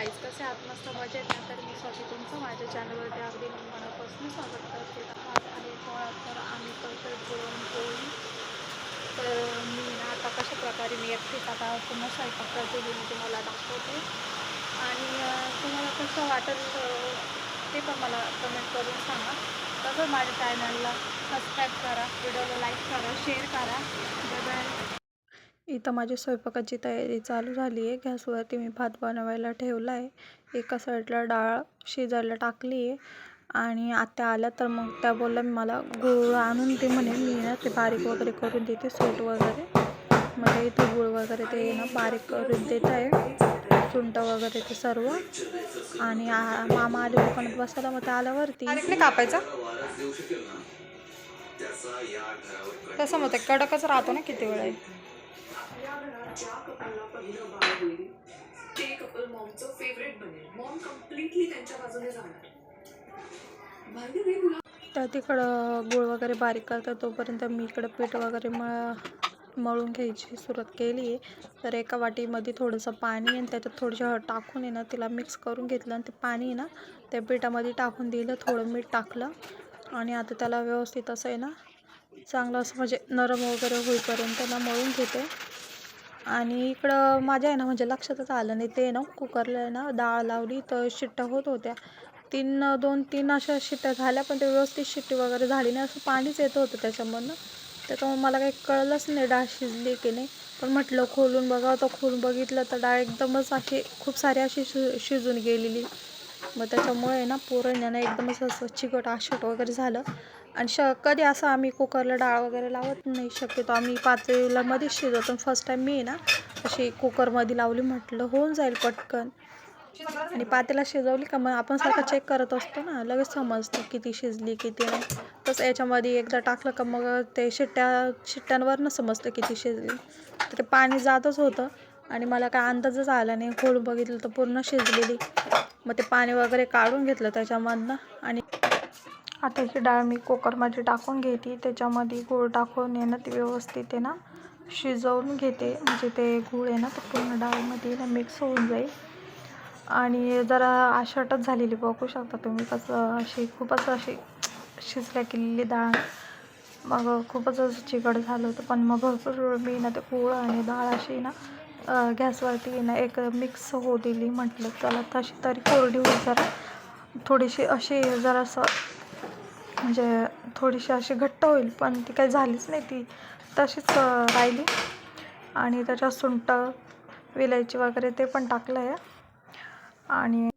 Guys कसे आहात? मस्त मजेत ना? तर मी स्वतः तुमचं. माझ्या चॅनलवरती अगदी मनापासून स्वागत करते. आज आहे पोळा तर आम्ही करतो पुरणपोळी तर मी ना आता कशा प्रकारे मी एकटीच आता पुन्हा स्वयंपाक करते हे मी तुम्हाला दाखवते. आणि तुम्हाला कसं वाटेल ते पण मला कमेंट करून सांगा. तसंच माझ्या चॅनलला सबस्क्राईब करा व्हिडिओला लाईक करा शेअर करा. बाय इथं माझी स्वयंपाकाची तयारी चालू झाली आहे. गॅसवरती मी भात बनवायला ठेवला आहे. एका साईडला डाळ शिजायला टाकली आहे. आणि आत्या आल्या तर मग त्या बोलल्या मला गूळ आणून दे म्हणे. मी ना ते बारीक वगैरे करून देते सूट वगैरे. म्हणजे मला इथे गूळ वगैरे ते ना बारीक करून देत आहे. सुंट वगैरे ते सर्व. आणि मामा आले दुकानात बसायला मग ते आल्यावरती कापायचा? तसं मग ते कडकच राहतो ना किती वेळ. आहे पहिलं बाळ होईल ते कपल मॉमचं फेवरेट बनेल. मॉम कम्प्लिटली त्यांच्या बाजूने जाणार. बाय तर तिकडं गूळ वगैरे बारीक करतात तोपर्यंत मी इकडं पीठ वगैरे मळ मळून घ्यायची सुरुवात केली. आहे तर एका वाटीमध्ये थोडंसं पाणी आणि त्याच्यात थोडंसं टाकून आहे ना तिला मिक्स करून घेतलं आणि ते पाणी आहे ना त्या पिठामध्ये टाकून दिलं थोडं मीठ टाकलं. आणि आता त्याला व्यवस्थित असं आहे ना चांगलं असं म्हणजे नरम वगैरे होईपर्यंत ना मळून घेते. आणि इकडं माझ्या आहे ना म्हणजे लक्षातच आलं नाही ते ना कुकरला आहे ना डाळ लावली तर शिट्ट्या होत होत्या. तीन दोन तीन अशा शिट्ट्या झाल्या पण ते व्यवस्थित शिट्टी वगैरे झाली नाही असं पाणीच येत होतं त्याच्यामधनं. त्याच्यामुळे मला काही कळलंच नाही डाळ शिजली की नाही. पण म्हटलं खोलून बघा तर खोलून बघितलं तर डाळ एकदमच अशी खूप सारी अशी शि शिजून गेलेली. मग त्याच्यामुळे आहे ना पुरण ना एकदमच असं चिकट आशट वगैरे झालं. आणि श कधी असं आम्ही कुकरला डाळ वगैरे लावत नाही शक्यतो. आम्ही पातेल्यामध्येच शिजवतो. फर्स्ट टाईम मी ना अशी कुकरमध्ये लावली म्हटलं होऊन जाईल पटकन. आणि पातेला शिजवली का मग आपण सारखं चेक करत असतो ना लगेच समजतं किती शिजली किती नाही. तसं याच्यामध्ये एकदा टाकलं का मग ते शिट्ट्या शिट्ट्यांवरनं समजतं किती शिजली. तर ते पाणी जातच होतं आणि मला काय अंदाजच आला नाही. खोलून बघितलं तर पूर्ण शिजलेली. मग ते पाणी वगैरे काढून घेतलं त्याच्यामधनं आणि आता ही डाळ मी कुकरमध्ये टाकून घेते. त्याच्यामध्ये गूळ टाकून आहे ना ती व्यवस्थित आहे ना शिजवून घेते. म्हणजे ते गूळ आहे ना ते पूर्ण डाळमध्ये ना मिक्स होऊन जाईल. आणि जरा आशटच झालेली बघू शकता तुम्ही कसं अशी खूपच अशी शिजल्या केलेली डाळ. मग खूपच असं चिकट झालं होतं. पण मग भरपूर मी ना ते गूळ आणि डाळ अशी ना गॅसवरती ना एक मिक्स होऊ दिली. म्हटलं चला तशी तरी कोरडी होईल जरा. थोडीशी अशी जरासं म्हणजे थोडीशी अशी घट्ट होईल पण ती काही झालीच नाही ती. तशीच राहिली. आणि त्याच्यात सुंठ विलायची वगैरे ते पण टाकलं आहे आणि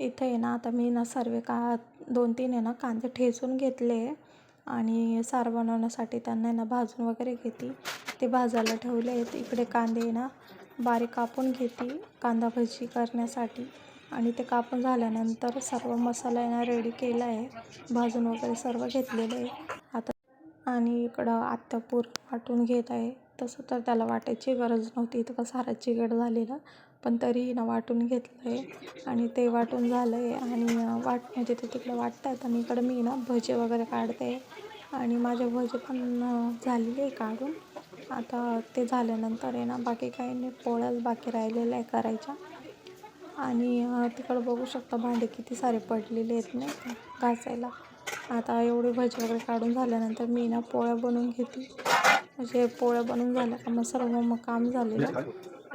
इथे आहे ना आता मी ना सर्व का दोन तीन आहे ना कांदे ठेचून घेतले. आणि सार बनवण्यासाठी त्यांना आहे ना भाजून वगैरे घेते ते भाजायला ठेवले आहेत इकडे कांदे आहे ना बारीक कापून घेते कांदा भजी करण्यासाठी. आणि ते कापून झाल्यानंतर सर्व मसाला यांना रेडी केला आहे. भाजून वगैरे सर्व घेतलेलं आहे. आता आणि इकडं आत्तापूर वाटून घेत आहे. तसं तर त्याला वाटायची गरज नव्हती. इथं सारा चिकट झालेलं. पण तरीही ना वाटून घेतलं आहे. आणि ते वाटून झालं आहे आणि वाट म्हणजे ते तिकडे वाटत आहेत. आणि इकडं मी ना भजे वगैरे काढते. आणि माझे भजे पण झालेले आहे काढून. आता ते झाल्यानंतर आहे ना बाकी काही नाही. पोळ्याच बाकी राहिलेल्या आहे करायच्या. आणि तिकडं बघू शकता भांडे किती सारे पडलेले आहेत नाही का घासायला. आता एवढे भजी वगैरे काढून झाल्यानंतर मी ना पोळ्या बनवून घेते. म्हणजे पोळ्या बनवून झाल्या का मग सर्व मग काम झालेलं.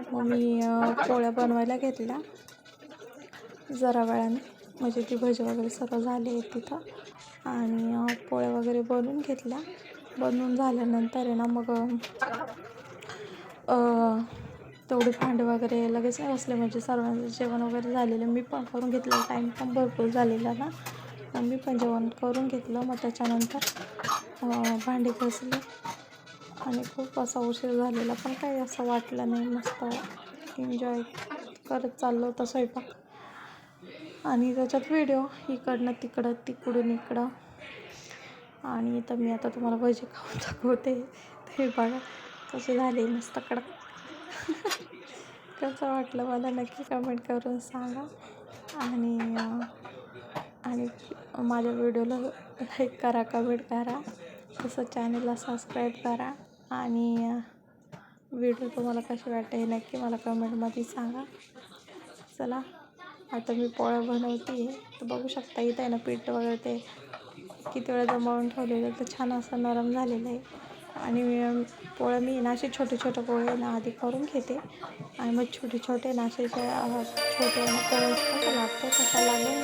मग मी पोळ्या बनवायला घेतल्या. जरा वेळाने. म्हणजे ती भजी वगैरे सर्व झाली आहेत तिथं. आणि पोळ्या वगैरे बनवून घेतल्या. बनवून झाल्यानंतर आहे ना मग तेवढे भांडे वगैरे लगेच असले बसले म्हणजे सर्वांचं जेवण वगैरे झालेलं. मी पण करून घेतलं टाईम पण भरपूर झालेला ना. मग मी पण जेवण करून घेतलं. मग त्याच्यानंतर भांडे भांडी आणि खूप असा उशीर झालेला. पण काही असं वाटलं नाही. मस्त एन्जॉय करत चाललं होतं स्वयंपाक. आणि त्याच्यात व्हिडिओ इकडनं तिकडं तिकडून इकडं. आणि इथं मी आता तुम्हाला भजी खाऊन दाखवते. ते बघा कसे झाले. मस्त कडक कसं वाटलं मला नक्की कमेंट करून सांगा. आणि आणि माझ्या व्हिडिओला लाईक करा कमेंट करा. तसं चॅनलला सबस्क्राईब करा. आणि व्हिडिओ तुम्हाला कशी वाटते हे नक्की मला कमेंटमध्ये सांगा. चला आता मी पोळ्या बनवते. तर बघू शकता इथं आहे ना पीठ वगैरे ते किती वेळा जमावून ठेवलेलं तर छान असं नरम झालेलं आहे. आणि पोळ्या मी ना असे छोटे छोटे पोळे ना आधी करून घेते. आणि मग छोटे छोटे ना असे छोटे पोळे लागतो कसा लागेल